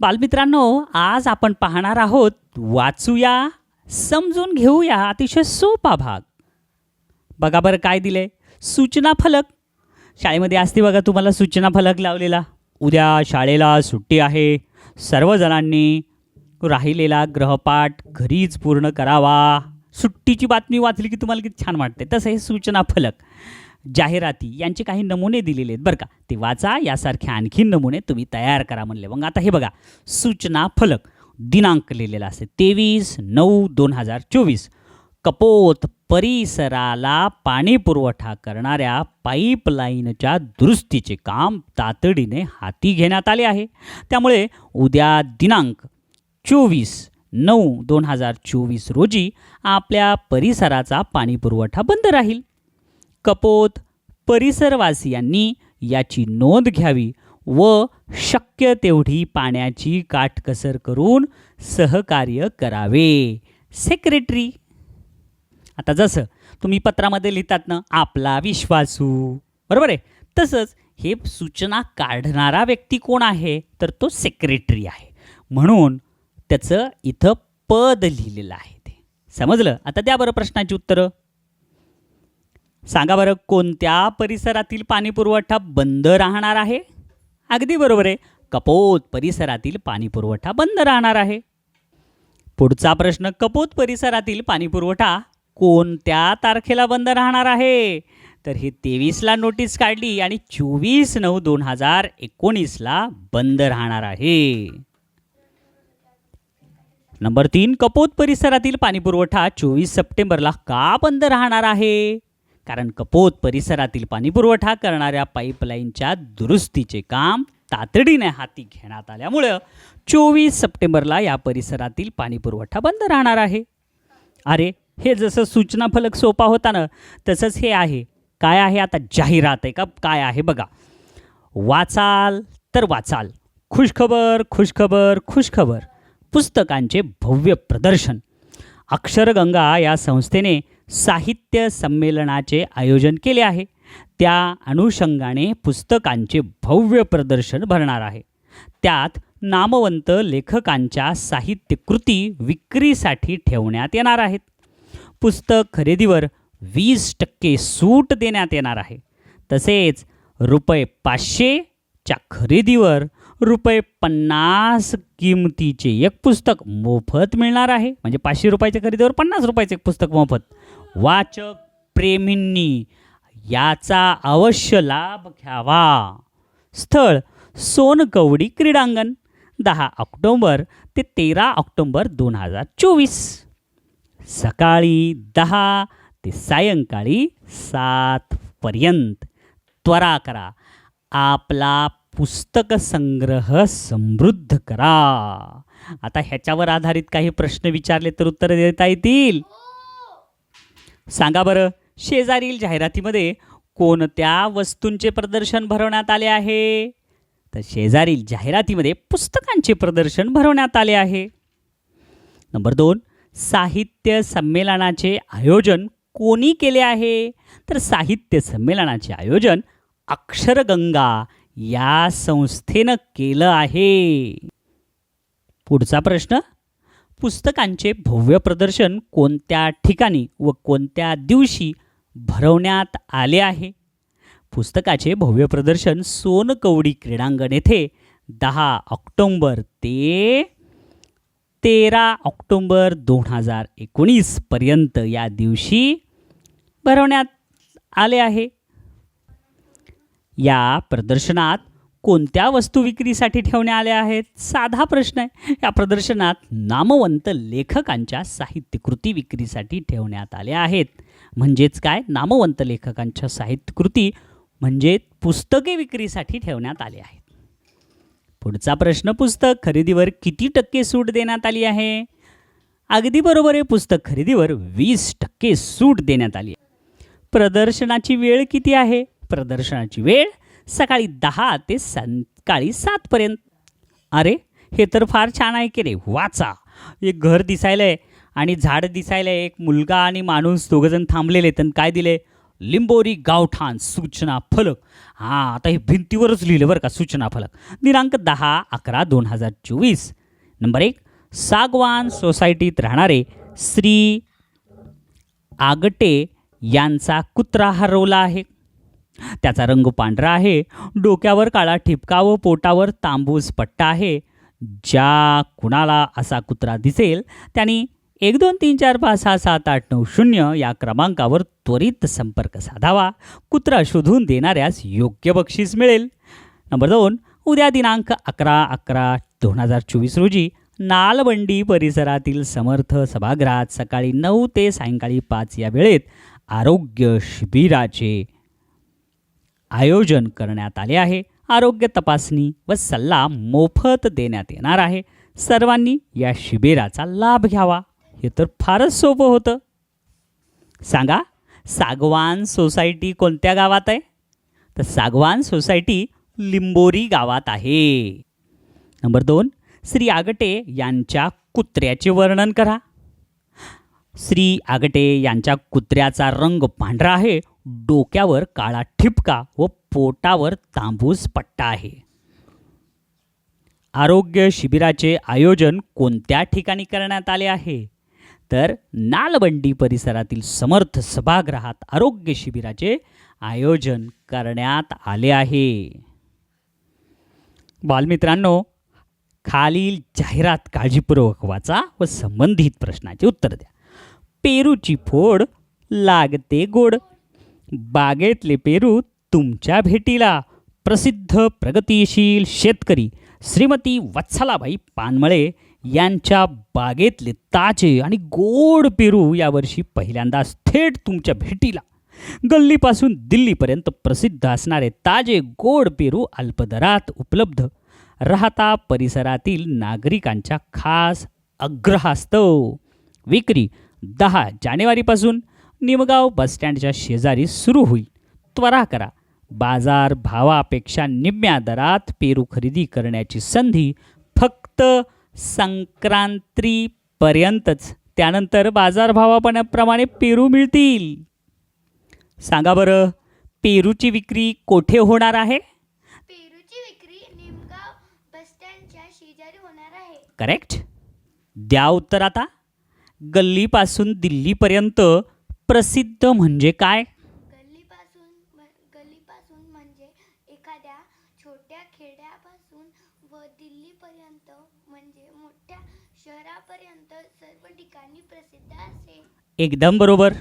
बालमित्रांनो आज आपण पाहणार आहोत वाचूया समजून घेऊया अतिशय सोपा भाग. बघा बरं काय दिलंय सूचना फलक. शाळेमध्ये असते बघा तुम्हाला सूचना फलक लावलेला. उद्या शाळेला सुट्टी आहे. सर्वजणांनी राहिलेला ग्रहपाठ घरीच पूर्ण करावा. सुट्टीची बातमी वाचली की तुम्हाला किती छान वाटते. तसं हे सूचना फलक. जाहिराती यांचे काही नमुने दिलेले आहेत बरं का. ते वाचा यासारखे आणखीन नमुने तुम्ही तयार करा म्हणले. मग आता हे बघा सूचना फलक दिनांक लिहिलेला असते तेवीस नऊ दोन हजार चोवीस. कपोत परिसराला पाणी पुरवठा करणाऱ्या पाईपलाईनच्या दुरुस्तीचे काम तातडीने हाती घेण्यात आले आहे. त्यामुळे उद्या दिनांक चोवीस नऊ दोन हजार चोवीस रोजी आपल्या परिसराचा पाणीपुरवठा बंद राहील. कपोत परिसरवासियांनी याची नोंद घ्यावी व शक्य तेवढी पाण्याची काटकसर करून सहकार्य करावे. सेक्रेटरी आता जसं तुम्ही पत्रामध्ये लिहितात ना आपला विश्वासू. बरोबर आहे? तसंच हे सूचना काढणारा व्यक्ती कोण आहे? तर तो सेक्रेटरी आहे. म्हणून त्याचं इथं पद लिहिलेलं आहे ते. समजलं? आता द्या बरं प्रश्नाची उत्तरं. सांगा बरं कोणत्या परिसरातील पाणीपुरवठा बंद राहणार आहे? अगदी बरोबर आहे. कपोत परिसरातील पाणीपुरवठा बंद राहणार आहे. पुढचा प्रश्न कपोत परिसरातील पाणीपुरवठा कोणत्या तारखेला बंद राहणार आहे? तर हे तेवीसला नोटीस काढली आणि चोवीस नऊ दोन हजार एकोणीसला बंद राहणार आहे. नंबर तीन कपोत परिसरातील पाणीपुरवठा चोवीस सप्टेंबरला का बंद राहणार आहे? कारण कपोत परिसरातील पाणीपुरवठा करणाऱ्या पाईपलाईनच्या दुरुस्तीचे काम तातडीने हाती घेण्यात आल्यामुळं चोवीस सप्टेंबरला या परिसरातील पाणीपुरवठा बंद राहणार आहे. अरे हे जसं सूचना फलक सोपा होता ना तसंच हे आहे. काय आहे आता जाहिरात आहे का? काय आहे बघा. वाचाल तर वाचाल. खुशखबर खुशखबर खुशखबर. पुस्तकांचे भव्य प्रदर्शन. अक्षरगंगा या संस्थेने साहित्य संमेलनाचे आयोजन केले आहे. त्या अनुषंगाने पुस्तकांचे भव्य प्रदर्शन भरणार आहे. त्यात नामवंत लेखकांच्या साहित्यकृती विक्रीसाठी ठेवण्यात येणार आहेत. पुस्तक खरेदीवर वीस टक्के सूट देण्यात येणार आहे. तसेच रुपये पाचशेच्या खरेदीवर रुपये पन्नास किमतीचे एक पुस्तक मोफत मिळणार आहे. म्हणजे पाचशे रुपयाच्या खरेदीवर पन्नास रुपयाचे एक पुस्तक मोफत. वाचक प्रेमींनी याचा अवश्य लाभ घ्यावा. स्थळ सोनकवडी क्रीडांगण दहा ऑक्टोंबर ते तेरा ऑक्टोंबर दोन हजार चोवीस. सकाळी दहा ते सायंकाळी सातपर्यंत त्वरा करा. आपला पुस्तक संग्रह समृद्ध करा. आता ह्याच्यावर आधारित काही प्रश्न विचारले तर उत्तर देता येतील. सांगा बरं शेजारील जाहिरातीमध्ये कोणत्या वस्तूंचे प्रदर्शन भरवण्यात आले आहे? तर शेजारील जाहिरातीमध्ये पुस्तकांचे प्रदर्शन भरवण्यात आले आहे. नंबर दोन साहित्य संमेलनाचे आयोजन कोणी केले आहे? तर साहित्य संमेलनाचे आयोजन अक्षरगंगा या संस्थेनं केलं आहे. पुढचा प्रश्न पुस्तकांचे भव्य प्रदर्शन कोणत्या ठिकाणी व कोणत्या दिवशी भरवण्यात आले आहे? पुस्तकाचे भव्य प्रदर्शन सोनकवडी क्रीडांगण येथे दहा ऑक्टोंबर ते तेरा ऑक्टोंबर दोन हजार एकोणीसपर्यंत या दिवशी भरवण्यात आले आहे. या प्रदर्शनात कोणत्या वस्तू विक्रीसाठी ठेवण्यात आल्या आहेत? साधा प्रश्न आहे. या प्रदर्शनात नामवंत लेखकांच्या साहित्यकृती विक्रीसाठी ठेवण्यात आल्या आहेत. म्हणजेच काय? नामवंत लेखकांच्या साहित्यकृती म्हणजे पुस्तके विक्रीसाठी ठेवण्यात आली आहेत. पुढचा प्रश्न पुस्तक खरेदीवर किती टक्के सूट देण्यात आली आहे? अगदी बरोबर आहे पुस्तक खरेदीवर वीस टक्के सूट देण्यात आली आहे. प्रदर्शनाची वेळ किती आहे? प्रदर्शनाची वेळ सकाळी दहा ते संकाळी सातपर्यंत अरे हे तर फार छान आहे की रे वाचा. एक घर दिसायलं आहे आणि झाड दिसायलं आहे एक मुलगा आणि माणूस दोघंजण थांबलेले तर काय दिले? लिंबोरी गावठाण सूचना फलक. हां आता हे भिंतीवरच लिहिलं बरं का सूचना फलक. दिनांक दहा अकरा दोन हजार चोवीस. नंबर एक सागवान सोसायटीत राहणारे श्री आगटे यांचा कुत्रा हरवला आहे. त्याचा रंग पांढरा आहे. डोक्यावर काळा ठिपका व पोटावर तांबूस पट्टा आहे. ज्या कुणाला असा कुत्रा दिसेल त्यांनी एक दोन तीन चार पाच सहा सात आठ नऊ शून्य या क्रमांकावर त्वरित संपर्क साधावा. कुत्रा शोधून देणाऱ्यास योग्य बक्षीस मिळेल. नंबर दोन उद्या दिनांक अकरा अकरा दोन हजार चोवीस रोजी नालबंडी परिसरातील समर्थ सभागृहात सकाळी नऊ ते सायंकाळी पाच या वेळेत आरोग्य शिबिराचे आयोजन करण्यात आले आहे. आरोग्य तपासणी व सल्ला मोफत देण्यात येणार आहे. सर्वांनी या शिबिराचा लाभ घ्यावा. हे तर फारच सोपं होतं. सांगा सागवान सोसायटी कोणत्या गावात आहे? तर सागवान सोसायटी लिंबोरी गावात आहे. नंबर दोन श्री आगटे यांच्या कुत्र्याचे वर्णन करा. श्री आगटे यांच्या कुत्र्याचा रंग पांढरा आहे. डोक्यावर काळा ठिपका व पोटावर तांबूस पट्टा आहे. आरोग्य शिबिराचे आयोजन कोणत्या ठिकाणी करण्यात आले आहे? तर नालबंडी परिसरातील समर्थ सभागृहात आरोग्य शिबिराचे आयोजन करण्यात आले आहे. बालमित्रांनो खालील जाहिरात काळजीपूर्वक वाचा व संबंधित प्रश्नाचे उत्तर द्या. पेरूची फोड लागते गोड बागेतले पेरू तुमच्या भेटीला. प्रसिद्ध प्रगतिशील शेतकरी श्रीमती वत्सलाबाई पानमळे यांच्या बागेतले ताजे आणि गोड पेरू यावर्षी पहिल्यांदाच थेट तुमच्या भेटीला. गल्लीपासून दिल्लीपर्यंत प्रसिद्ध असणारे ताजे गोड पेरू अल्पदरात उपलब्ध. राहता परिसरातील नागरिकांच्या खास अग्रहास्तव विक्री दहा जानेवारीपासून निमगाव बसस्टँडच्या शेजारी सुरू होईल. त्वरा करा. बाजार भावापेक्षा निम्म्या दरात पेरू खरेदी करण्याची संधी फक्त संक्रांतीपर्यंतच. त्यानंतर बाजारभावाप्रमाणे पेरू मिळतील. सांगा बरं पेरूची विक्री कोठे होणार आहे? पेरूची विक्री निमगाव बसस्टँडच्या शेजारी होणार आहे. करेक्ट. द्या उत्तर आता. गल्लीपासून दिल्लीपर्यंत प्रसिद्ध म्हणजे काय? गल्लीपासून म- गल्लीपासून म्हणजे एखाद्या छोट्या खेड्यापासून व दिल्लीपर्यंत म्हणजे मोठ्या शहरापर्यंत सर्व ठिकाणी प्रसिद्ध असेल एकदम बरोबर.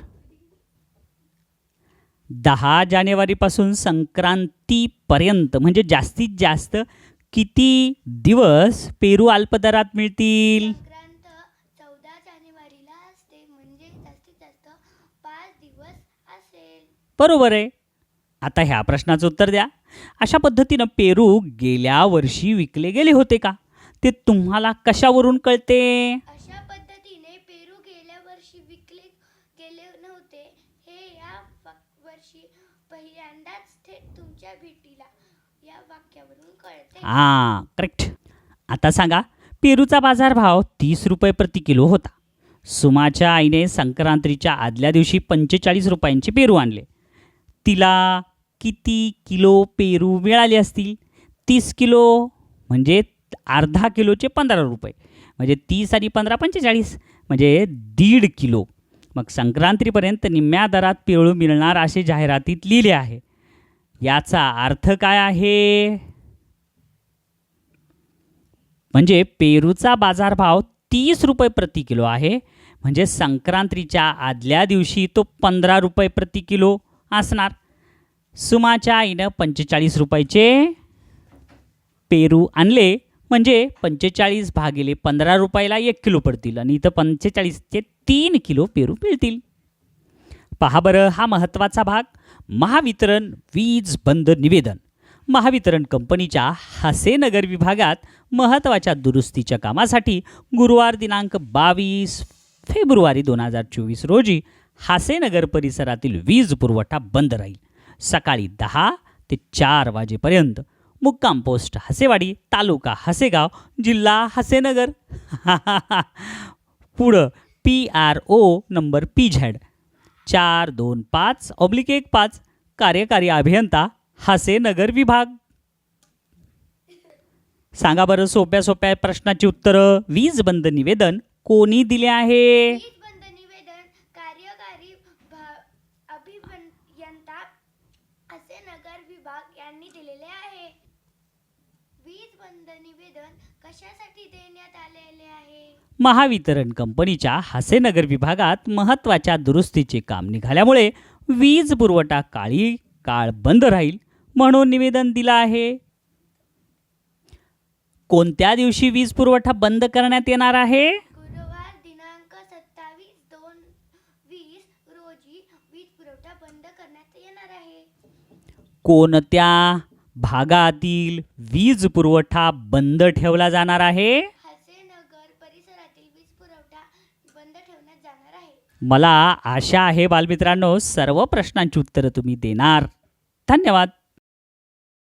दहा जानेवारीपासून संक्रांतीपर्यंत म्हणजे जास्तीत जास्त किती दिवस पेरू अल्पदरात मिळतील संक्रांत चौदा जानेवारीला असते म्हणजे जास्तीत जास्त पाच दिवस असेल बरोबर आहे. आता ह्या प्रश्नाचं उत्तर द्या. अशा पद्धतीनं पेरू गेल्या वर्षी विकले गेले होते का? ते तुम्हाला कशावरून कळते? अशा पद्धतीने पेरू गेल्या वर्षी विकले गेले नव्हते. हे या वा- वर्षी पहिल्यांदाच थेट तुमच्या भेटीला या वाक्यावरून कळते. हां करेक्ट आता सांगा पेरूचा बाजारभाव तीस रुपये प्रति किलो होता. सुमाच्या आईने संक्रांतीच्या आदल्या दिवशी पंचेचाळीस रुपयांचे पेरू आणले. तिला किती किलो पेरू मिळाले असतील? तीस किलो म्हणजे अर्धा किलोचे पंधरा रुपये. म्हणजे तीस आणि पंधरा पंचेचाळीस म्हणजे दीड किलो. मग संक्रांतीपर्यंत निम्म्या दरात पेरू मिळणार असे जाहिरातीत लिहिले आहे. याचा अर्थ काय आहे? म्हणजे पेरूचा बाजारभाव तीस रुपये प्रति किलो आहे. म्हणजे संक्रांतीच्या आदल्या दिवशी तो पंधरा रुपये प्रति किलो असणार. सुमाच्या आईनं पंचेचाळीस रुपयाचे पेरू आणले. म्हणजे पंचेचाळीस भागिले पंधरा रुपयाला एक किलो पडतील आणि इथं पंचेचाळीसचे तीन किलो पेरू मिळतील. पहा बरं हा महत्त्वाचा भाग. महावितरण वीज बंद निवेदन. महावितरण कंपनीच्या हासेनगर विभागात महत्त्वाच्या दुरुस्तीच्या कामासाठी गुरुवार दिनांक बावीस फेब्रुवारी दोन हजार चोवीस रोजी हासेनगर परिसरातील वीज पुरवठा बंद राहील. सकाळी दहा ते चार वाजेपर्यंत मुक्काम पोस्ट हसेवाडी तालुका हसेगाव जिल्हा हसेनगर. पुढं P R O number P Z चार दोन पाच ऑब्लिक एक पाच कार्यकारी अभियंता हसेनगर विभाग. सांगा बरं सोप्या सोप्या प्रश्नाची उत्तरं. वीज बंद निवेदन कोणी दिले आहे वीज बंद निवेदन कार्यकारी भा- अभियंता असे नगर विभाग यांनी दिलेले आहे वीज बंद निवेदन कशासाठी देण्यात आलेले आहे महावितरण कंपनीच्या हासेनगर विभागात महत्त्वाच्या दुरुस्तीचे काम निघाल्यामुळे वीज पुरवठा काळी काळ बंद राहील म्हणून निवेदन दिलं आहे. कोणत्या दिवशी पुरवठा बंद करण्यात येणार आहे? वीज पुरवठा बंद करण्यात येणार आहे. कोणत्या भागातील वीज पुरवठा बंद ठेवला जाणार आहे हसे नगर परिसरातील वीज पुरवठा बंद ठेवण्यात जाणार आहे मला आशा आहे बालमित्रांनो सर्व प्रश्नांची उत्तरं तुम्ही देणार. धन्यवाद.